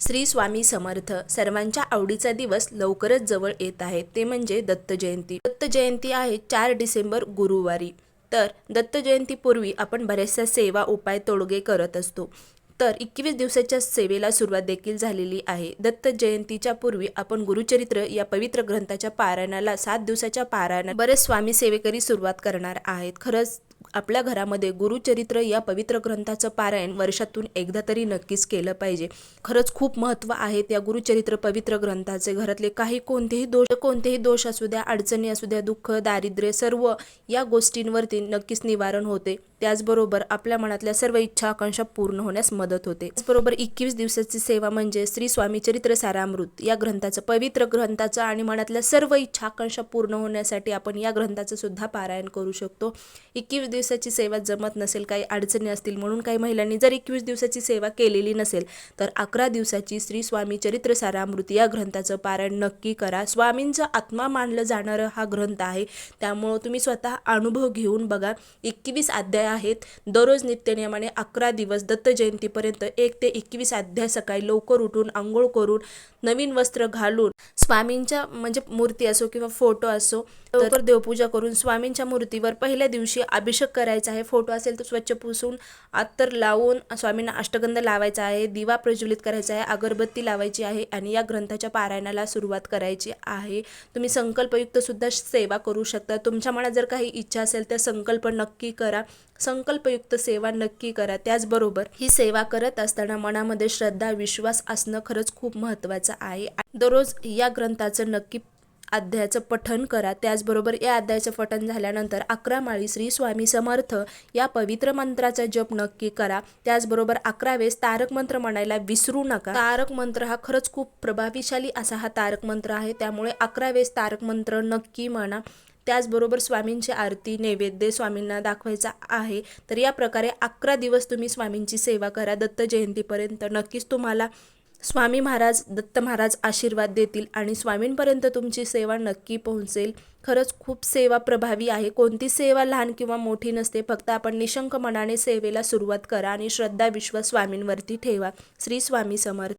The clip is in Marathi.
श्री स्वामी समर्थ सर्वांच्या आवडीचा दिवस लवकरच जवळ येत आहे. ते म्हणजे दत्त जयंती. दत्त जयंती आहे चार डिसेंबर गुरुवारी. तर दत्त जयंतीपूर्वी आपण बऱ्याचशा सेवा उपाय तोडगे करत असतो. तर एकवीस दिवसाच्या सेवेला सुरुवात देखील झालेली आहे. दत्त जयंतीच्या पूर्वी आपण गुरुचरित्र या पवित्र ग्रंथाच्या पारायणाला सात दिवसाच्या पारायणा बरेच स्वामी सेवेकरी सुरुवात करणार आहेत. खरंच आपल्या घरामध्ये गुरुचरित्र या पवित्र ग्रंथाचं पारायण वर्षातून एकदा तरी नक्कीच केलं पाहिजे. खरंच खूप महत्त्व आहे त्या गुरुचरित्र पवित्र ग्रंथाचे. घरातले काही कोणतेही दोष कोणतेही दोष असू द्या अडचणी असू द्या दुःख दारिद्र्य सर्व या गोष्टींवरती नक्कीच निवारण होते. त्याचबरोबर आपल्या मनातल्या सर्व इच्छा आकांक्षा पूर्ण होण्यास मदत होते. त्याचबरोबर एकवीस दिवसाची सेवा म्हणजे श्री स्वामी चरित्र सारामृत. या ग्रंथाचं पवित्र ग्रंथाचं आणि मनातल्या सर्व इच्छा आकांक्षा पूर्ण होण्यासाठी आपण या ग्रंथाचं सुद्धा पारायण करू शकतो. एकवीस दिवसाची सेवा जमत नसेल काही अडचणी असतील म्हणून काही महिलांनी जर एकवीस दिवसाची सेवा केलेली नसेल तर अकरा दिवसाची श्री स्वामी चरित्रसारामृत या ग्रंथाचं पारायण नक्की करा. स्वामींचा आत्मा मानलं जाणारं हा ग्रंथ आहे. त्यामुळं तुम्ही स्वतः अनुभव घेऊन बघा. एकवीस अध्याय आहेत. दररोज नित्यनियमाने अकरा दिवस दत्त जयंतीपर्यंत एक ते एकवीस अध्याय सकाळी लवकर उठून आंघोळ करून नवीन वस्त्र घालून स्वामींच्या म्हणजे मूर्ती असो किंवा फोटो असो लवकर देवपूजा करून स्वामींच्या मूर्तीवर पहिल्या दिवशी अभिषेक करायचा आहे. फोटो असेल तर स्वच्छ पुसून आत्तर लावून स्वामींना अष्टगंध लावायचा आहे. दिवा प्रज्वलित करायचा आहे. अगरबत्ती लावायची आहे आणि या ग्रंथाच्या पारायणाला सुरुवात करायची आहे. तुम्ही संकल्पयुक्तसुद्धा सेवा करू शकता. तुमच्या मनात जर काही इच्छा असेल तर संकल्प नक्की करा. संकल्पयुक्त सेवा नक्की करा. त्याचबरोबर ही सेवा करत असताना मनामध्ये श्रद्धा विश्वास असणं खरंच खूप महत्त्वाचं आहे. दररोज या ग्रंथाचं नक्की अध्यायाचं पठन करा. त्याचबरोबर या अध्यायाचं पठण झाल्यानंतर अकरा माळी श्री स्वामी समर्थ या पवित्र मंत्राचा जप नक्की करा. त्याचबरोबर अकरा वेळेस तारक मंत्र म्हणायला विसरू नका. तारक मंत्र हा खरंच खूप प्रभावीशाली असा हा तारक मंत्र आहे. त्यामुळे अकरा वेळेस तारक मंत्र नक्की म्हणा. त्याचबरोबर स्वामींची आरती नैवेद्य स्वामींना दाखवायचा आहे. तर या प्रकारे अकरा दिवस तुम्ही स्वामींची सेवा करा. दत्त जयंतीपर्यंत नक्कीच तुम्हाला स्वामी महाराज दत्त महाराज आशीर्वाद देतील आणि स्वामींपर्यंत तुमची सेवा नक्की पोहोचेल. खरंच खूप सेवा प्रभावी आहे. कोणती सेवा लहान किंवा मोठी नसते फक्त आपण निशंक मनाने सेवेला सुरुवात करा आणि श्रद्धा विश्वास स्वामींवरती ठेवा. श्री स्वामी समर्थ.